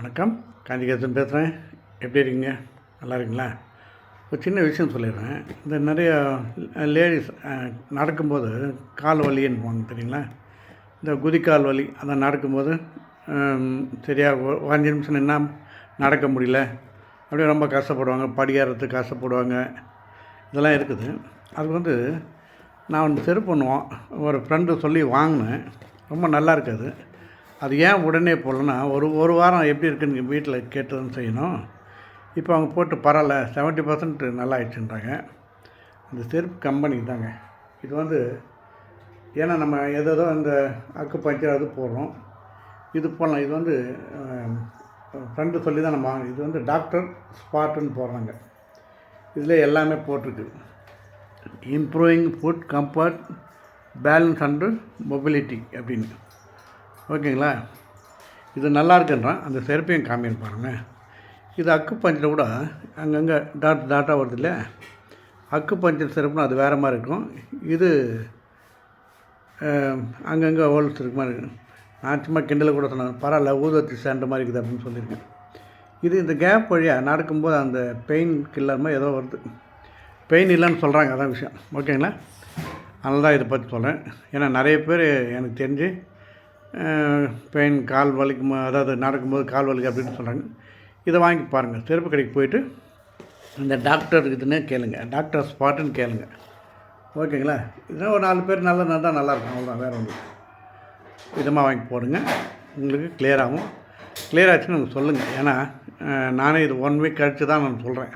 வணக்கம். காந்திகேசன் பேசுகிறேன் எப்படி இருக்கீங்க? நல்லா இருக்கீங்களா? ஒரு சின்ன விஷயம் சொல்லிடுறேன். இந்த நிறைய லேடிஸ் நடக்கும்போது கால் வலின்னு தெரியுங்களா? இந்த குதிக்கால் வலி அதை நடக்கும்போது சரியாக ஒரு அஞ்சு நிமிஷம் நின்னா நடக்க முடியல. அப்படியே ரொம்ப கஷ்டப்படுவாங்க. படியேறதுக்கு கஷ்டப்படுவாங்க. இதெல்லாம் இருக்குது. அது வந்து நான் ஒன்று செருப்பு பண்ணுவோம் ஒரு ஃப்ரெண்டு சொல்லி வாங்கினேன். ரொம்ப நல்லா இருக்குது. அது ஏன் உடனே போடலன்னா ஒரு ஒரு வாரம் எப்படி இருக்குன்னு வீட்டில் கேட்டு செய்யணும். இப்போ அவங்க போட்டு பரவாயில்ல செவன்ட்டி பர்சன்ட் நல்லா ஆயிடுச்சுன்றாங்க இந்த செருப்பு கம்பெனி தாங்க. இது வந்து ஏன்னா நம்ம எதோ அந்த அக்கு பஞ்சர் அது போடுறோம். இது போடலாம். இது வந்து ஃப்ரெண்டு சொல்லி தான் நம்ம இது வந்து டாக்டர் ஸ்பாட்டுன்னு போடுறாங்க. இதில் எல்லாமே போட்டிருக்கு. Improving foot comfort balance and mobility அப்படின்னு. ஓகேங்களா? இது நல்லா இருக்குன்றான் அந்த செருப்பையும் காமின்னு பாருங்கள் இது அக்கு பஞ்சில் கூட அங்கங்கே டாட் டாட்டாக வருது இல்லையா? அக்கு பஞ்சர் செருப்புனா அது வேறு மாதிரி இருக்கும். இது அங்கங்கே ஹோல்ஸ் இருக்க மாதிரி இருக்கும். நான் சும்மா கிண்டலில் கூட சொன்னேன். பரவாயில்ல ஊதுவத்தி சேண்ட மாதிரி இருக்குது அப்படின்னு சொல்லியிருக்கேன். இது இந்த கேப் வழியாக நடக்கும்போது அந்த பெயின் கில்லர் மாதிரி ஏதோ வருது. பெயின் இல்லைன்னு சொல்கிறாங்க அதான் விஷயம். ஓகேங்களா? அதனால தான் இதை பற்றி சொல்கிறேன் ஏன்னா நிறைய பேர் எனக்கு தெரிஞ்சு பெயின் கால் வலிக்கும் அதாவது நடக்கும்போது கால் வலிக்கு அப்படின்னு சொல்கிறாங்க இதை வாங்கி பாருங்கள் செருப்பு கடைக்கு போயிட்டு இந்த டாக்டர் இதுன்னு கேளுங்க. டாக்டர் ஸ்பாட்டுன்னு கேளுங்க. ஓகேங்களா? இதெல்லாம் ஒரு நாலு பேர் நல்லா இருந்தால் நல்லாயிருக்கும் அவ்வளோதான் வேறு ஒன்று இதமாக வாங்கி போடுங்க. உங்களுக்கு கிளியராகும் கிளியர் ஆச்சுன்னு சொல்லுங்கள் ஏன்னா நானே இது ஒன் வீக் கழித்து தான் நான் சொல்கிறேன்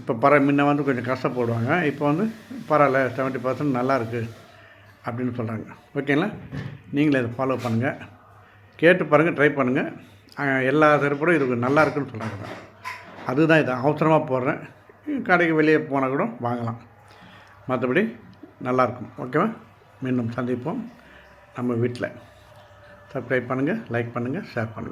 இப்போ பரவ முன்ன வந்து கொஞ்சம் கஷ்டப்படுவாங்க. இப்போ வந்து பரவாயில்ல செவன்ட்டி பர்சன்ட் நல்லாயிருக்கு அப்படின்னு சொல்கிறாங்க ஓகேங்களா? நீங்களே இதை ஃபாலோ பண்ணுங்கள் கேட்டு பாருங்கள் ட்ரை பண்ணுங்கள் எல்லா தரப்படும் இது நல்லா இருக்குன்னு சொல்கிறாங்க அதுதான் இது அவசரமாக போடுறேன். கடைக்கு வெளியே போனால் கூட வாங்கலாம். மற்றபடி நல்லாயிருக்கும் ஓகேவா? மீண்டும் சந்திப்போம் நம்ம வீட்டில். சப்ஸ்கிரைப் பண்ணுங்கள் லைக் பண்ணுங்கள் ஷேர் பண்ணுங்கள்